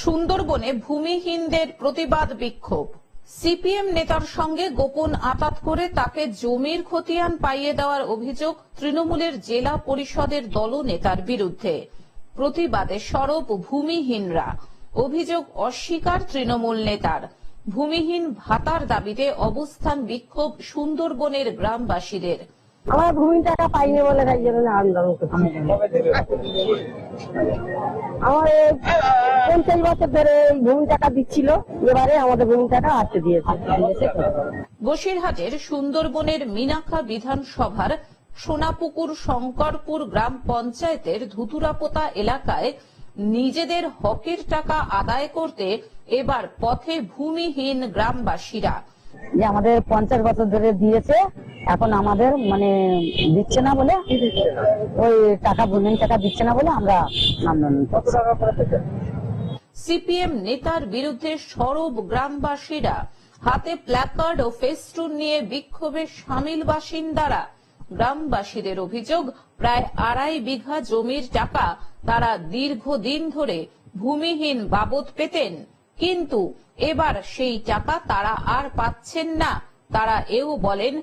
সুন্দরবনে ভূমিহীনদের প্রতিবাদ বিক্ষোভ। সিপিএম নেতার সঙ্গে গোপন আতাত করে তাকে জমির খতিয়ান পাইয়ে দেওয়ার অভিযোগ তৃণমূলের জেলা পরিষদের দলনেতার বিরুদ্ধে। প্রতিবাদে সরব ভূমিহীনরা। অভিযোগ অস্বীকার তৃণমূল নেতার। ভূমিহীন ভাতার দাবিতে অবস্থান বিক্ষোভ সুন্দরবনের গ্রামবাসীদের। আমার ভূমি টাকা পাইনি বলে তাই জন্য আন্দোলন করছি। আমার পঞ্চাশ বছর ধরে এই দিচ্ছিল, এবারে আমাদের আটকে দিয়েছে। বসিরহাটের সুন্দরবনের মিনাখা বিধানসভার সোনাপুকুর শঙ্করপুর গ্রাম পঞ্চায়েতের ধুতুরাপোতা এলাকায় নিজেদের হকের টাকা আদায় করতে এবার পথে ভূমিহীন গ্রামবাসীরা যে আমাদের পঞ্চাশ বছর ধরে দিয়েছে, এখন আমাদের মানে দিচ্ছে না বলে, ওই টাকা ভূমি টাকা দিচ্ছে না বলে আমরা আন্দোলন সিপিএম নেতার বিরুদ্ধে সরব গ্রামবাসীরা হাতে প্ল্যাকার্ড ও ফেস্টুন নিয়ে বিক্ষোভে সামিল বাসিন্দারা। গ্রামবাসীদের অভিযোগ, প্রায় আড়াই বিঘা জমির টাকা তারা দীর্ঘদিন ধরে ভূমিহীন বাবদ পেতেন। কিন্তু এবার সেই টাকা তারা আর পাচ্ছেন না। তারা এও বলেন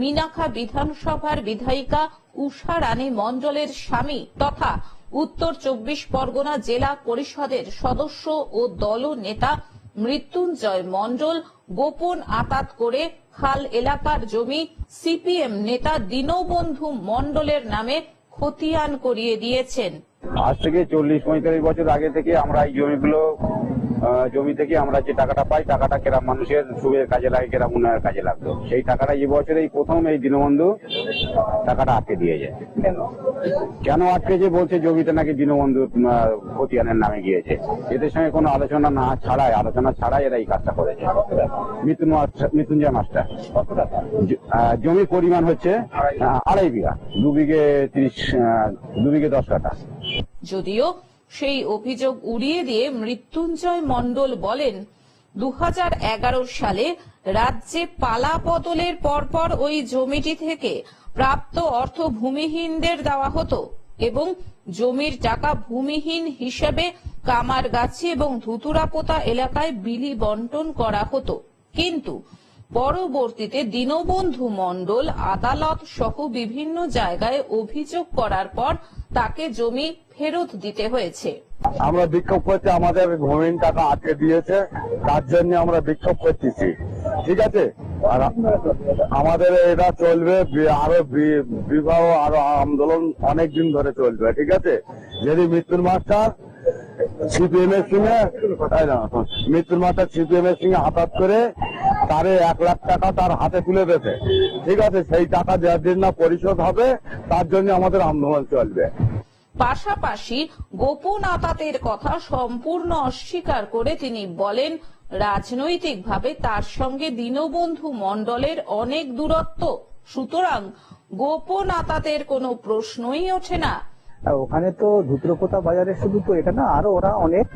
মিনাখা বিধানসভার বিধায়িকা উষা রানী মণ্ডলের স্বামী তথা উত্তর চব্বিশ পরগনা জেলা পরিষদের সদস্য ও দল নেতা মৃত্যুঞ্জয় মণ্ডল গোপন আতাত করে খাল এলাকার জমি সিপিএম নেতা দীনবন্ধু মণ্ডলের নামে খতিয়ান করিয়ে দিয়েছেন। আজ থেকে চল্লিশ পঁয়তাল্লিশ বছর আগে থেকে আমরা এই জমিগুলো জমি থেকে আমরা যে টাকাটা পাই, টাকাটা কেরাম মানুষের সুখের কাজে লাগে, কেরাম উন্নয়নের কাজে লাগতো। সেই টাকাটা এই বছর এই প্রথম এই দীনবন্ধু টাকাটা আটকে দিয়েছে। কেন আটকেছে বলছে জমিতে নাকি দীনবন্ধু খতিয়ানের নামে গিয়েছে? এদের সঙ্গে কোনো আলোচনা না ছাড়াই, আলোচনা ছাড়াই এরা এই কাজটা করেছে। মৃত্যুন মৃত্যুঞ্জয় মাস্টার। জমির পরিমাণ হচ্ছে আড়াই বিঘা। দু বিঘে তিরিশ দু বিঘে দশ কাঠা। যদিও সেই অভিযোগ উড়িয়ে দিয়ে মৃত্যুঞ্জয় মণ্ডল বলেন দু হাজার এগারো সালে রাজ্যে পালা বদলের পরপর ওই জমিটি থেকে প্রাপ্ত অর্থ ভূমিহীনদের দেওয়া হতো এবং জমির টাকা ভূমিহীন হিসেবে কামারগাছি এবং ধুতুরাপোতা এলাকায় বিলি বন্টন করা হতো। কিন্তু পরবর্তীতে দীনবন্ধু মণ্ডল, আদালত সহ বিভিন্ন জায়গায় অভিযোগ করার পর তাকে জমি ফেরত দিতে হয়েছে। আমরা বিক্ষোভ করছি, আমাদের ভূমিন টাকা আটকে দিয়েছে, তার জন্য আমরা বিক্ষোভ করতেছি। ঠিক আছে? আর আমাদের এটা চলবে আরও বিবাহ, আরও আন্দোলন অনেক দিন ধরে চলবে, ঠিক আছে? যদি মৃত্যুর মাস্টার সিপিএম এর সঙ্গে মৃত্যুর মাস্টার সিপিএম এর সঙ্গে হাতাত করে তারে এক লাখ টাকা তার হাতে তুলে দেবে। ঠিক আছে? সেই টাকা যাদের না পরিশোধ হবে, তার জন্য আমাদের আন্দোলন চলবে। পাশাপাশি গোপন আতাতের কথা সম্পূর্ণ অস্বীকার করে তিনি বলেন, রাজনৈতিকভাবে তার সঙ্গে দীনবন্ধু মণ্ডলের অনেক দূরত্ব। সুতরাং গোপন আতাতের কোনো প্রশ্নই ওঠে না। ওখানে তো ধুত্রপোতা বাজারে শুধু তো এটা না, আরও ওরা অনেক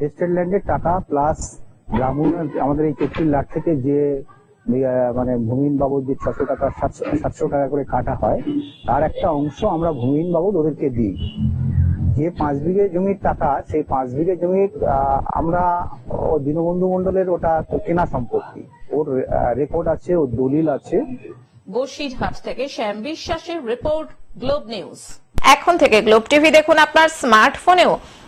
ভেস্টেড ল্যান্ডের টাকা প্লাস গ্রাম উন্নয়ন আমাদের এই তেত্রিশ লাখ থেকে যে মানে ভূমিহীন বাবদ যে ছশো টাকা সাতশো টাকা করে কাটা হয় তার একটা অংশ আমরা ভূমিহীন বাবদ ওদেরকে দিই। যে পাঁচ বিঘে জমির টাকা সেই পাঁচ বিঘে জমির আমরা দীনবন্ধু মন্ডলের ওটা কেনা সম্পত্তি। ওর রেকর্ড আছে ওর দলিল আছে। বসিরহাট থেকে শ্যাম বিশ্বাসের রিপোর্ট গ্লোব নিউজ এখন থেকে গ্লোব টিভি দেখুন আপনার স্মার্টফোনেও